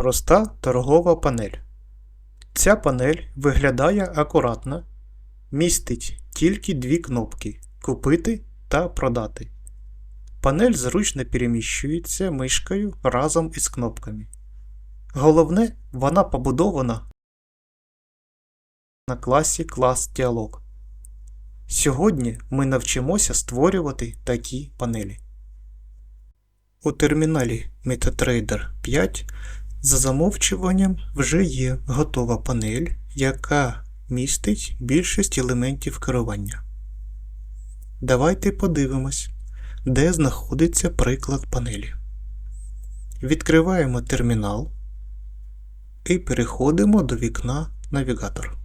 Проста торгова панель. Ця панель виглядає акуратно, містить тільки дві кнопки Купити та Продати. Панель зручно переміщується мишкою разом із кнопками. Головне, вона побудована на класі клас діалог. Сьогодні ми навчимося створювати такі панелі. У терміналі MetaTrader 5 за замовчуванням вже є готова панель, яка містить більшість елементів керування. Давайте подивимось, де знаходиться приклад панелі. Відкриваємо термінал і переходимо до вікна Навігатор.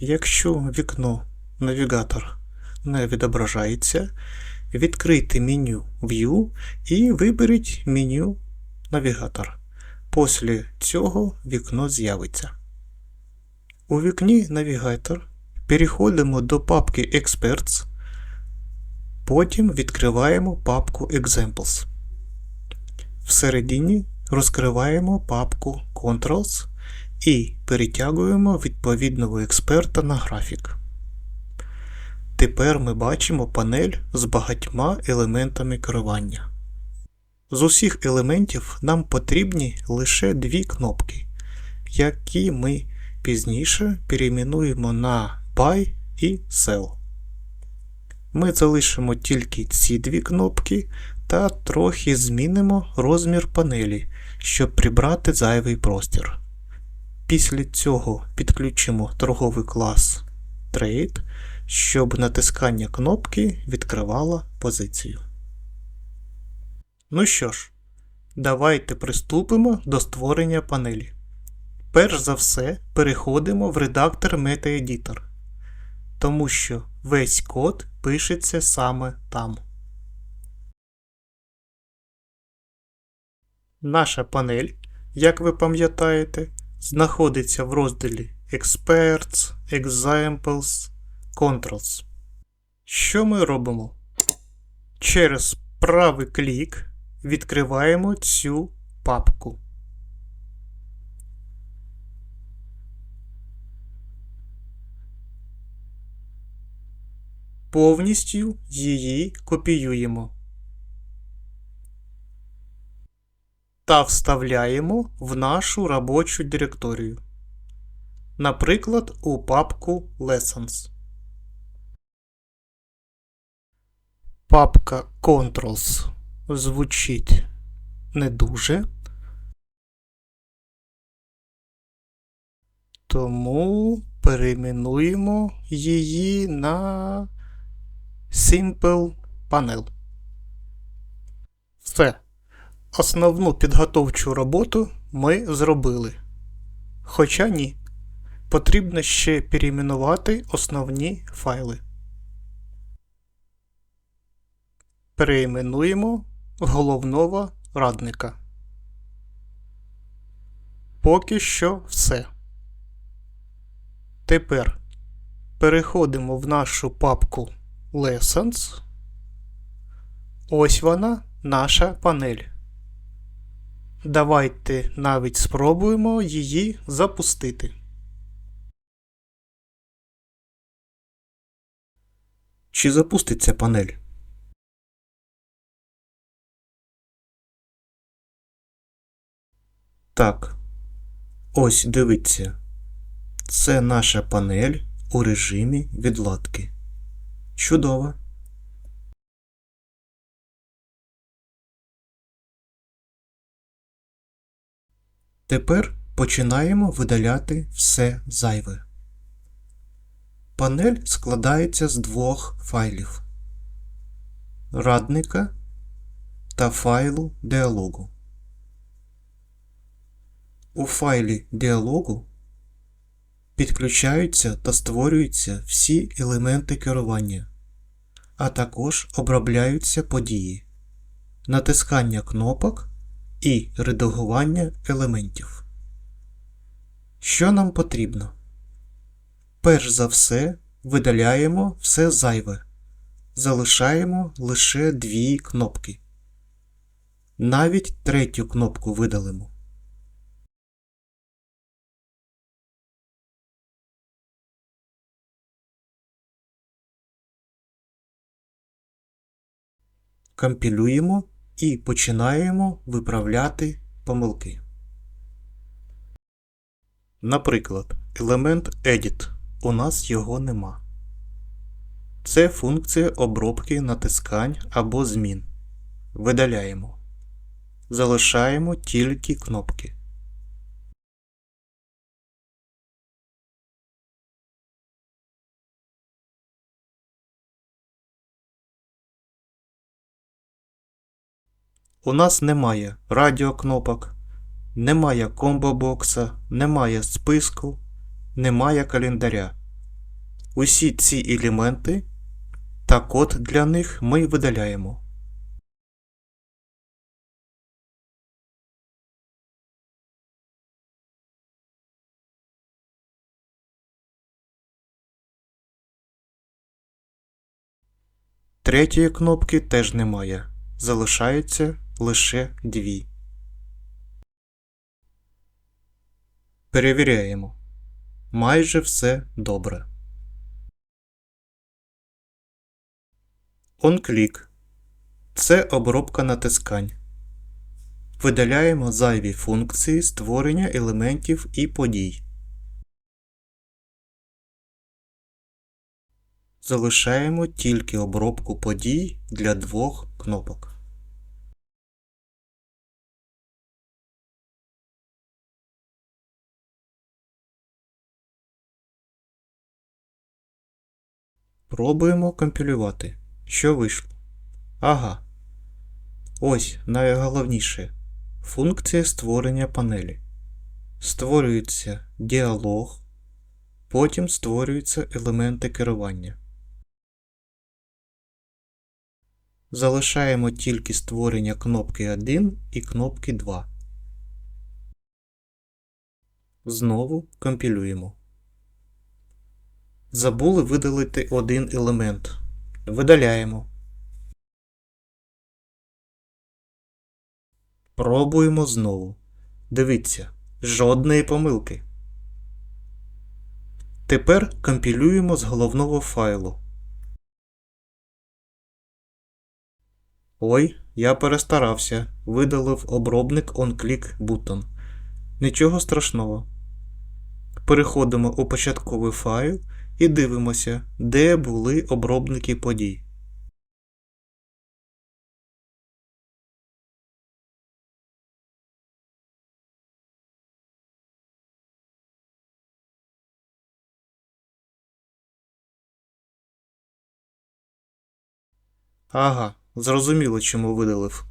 Якщо вікно Навігатор не відображається, відкрийте меню View і виберіть меню Навігатор. Після цього вікно з'явиться. У вікні Навігатор переходимо до папки Experts, потім відкриваємо папку Examples. Всередині розкриваємо папку Controls і перетягуємо відповідного експерта на графік. Тепер ми бачимо панель з багатьма елементами керування. З усіх елементів нам потрібні лише дві кнопки, які ми пізніше перейменуємо на Buy і Sell. Ми залишимо тільки ці дві кнопки та трохи змінимо розмір панелі, щоб прибрати зайвий простір. Після цього підключимо торговий клас Trade, щоб натискання кнопки відкривало позицію. Ну що ж, давайте приступимо до створення панелі. Перш за все, переходимо в редактор MetaEditor, тому що весь код пишеться саме там. Наша панель, як ви пам'ятаєте, знаходиться в розділі Experts, Examples, Controls. Що ми робимо? Через правий клік відкриваємо цю папку. Повністю її копіюємо та вставляємо в нашу робочу директорію. Наприклад, у папку Lessons. Папка Controls звучить не дуже. Тому перейменуємо її на Simple Panel. Все. Основну підготовчу роботу ми зробили. Хоча ні. Потрібно ще перейменувати основні файли. Перейменуємо головного радника. Поки що все. Тепер переходимо в нашу папку Lessons. Ось вона, наша панель. Давайте навіть спробуємо її запустити. Чи запуститься панель? Так. Ось дивіться. Це наша панель у режимі відладки. Чудово. Тепер починаємо видаляти все зайве. Панель складається з двох файлів радника та файлу діалогу. У файлі діалогу підключаються та створюються всі елементи керування, а також обробляються події, натискання кнопок і редагування елементів. Що нам потрібно? Перш за все видаляємо все зайве, залишаємо лише дві кнопки. Навіть третю кнопку видалимо. Компілюємо і починаємо виправляти помилки. Наприклад, елемент Edit. У нас його нема. Це функція обробки натискань або змін. Видаляємо. Залишаємо тільки кнопки. У нас немає радіокнопок, немає комбо-бокса, немає списку, немає календаря. Усі ці елементи та код для них ми видаляємо. Третьої кнопки теж немає. Залишаються лише дві. Перевіряємо. Майже все добре. OnClick – це обробка натискань. Видаляємо зайві функції створення елементів і подій. Залишаємо тільки обробку подій для двох кнопок. Пробуємо компілювати. Що вийшло? Ага. Ось найголовніше. Функція створення панелі. Створюється діалог, потім створюються елементи керування. Залишаємо тільки створення кнопки 1 і кнопки 2. Знову компілюємо. Забули видалити один елемент. Видаляємо. Пробуємо знову. Дивіться, жодної помилки. Тепер компілюємо з головного файлу. Ой, я перестарався. Видалив обробник OnClick Button. Нічого страшного. Переходимо у початковий файл і дивимося, де були обробники подій. Ага, зрозуміло, чому видалив.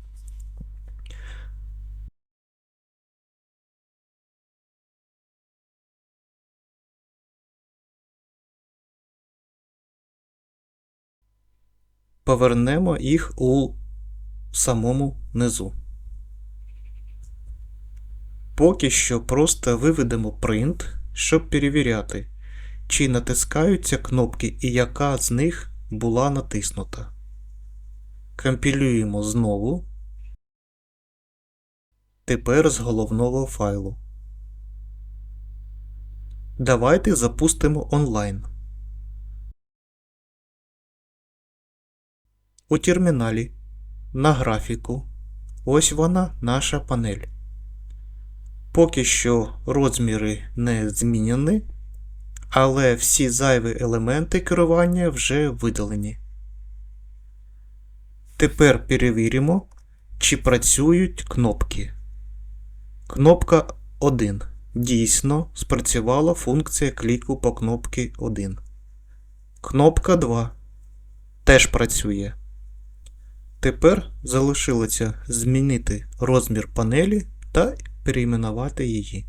Повернемо їх у самому низу. Поки що просто виведемо print, щоб перевіряти, чи натискаються кнопки і яка з них була натиснута. Компілюємо знову. Тепер з головного файлу. Давайте запустимо онлайн. У терміналі на графіку. Ось вона наша панель. Поки що розміри не змінені, але всі зайві елементи керування вже видалені. Тепер перевіримо, чи працюють кнопки. Кнопка 1. Дійсно спрацювала функція кліку по кнопці 1. Кнопка 2 теж працює. Тепер залишилося змінити розмір панелі та перейменувати її.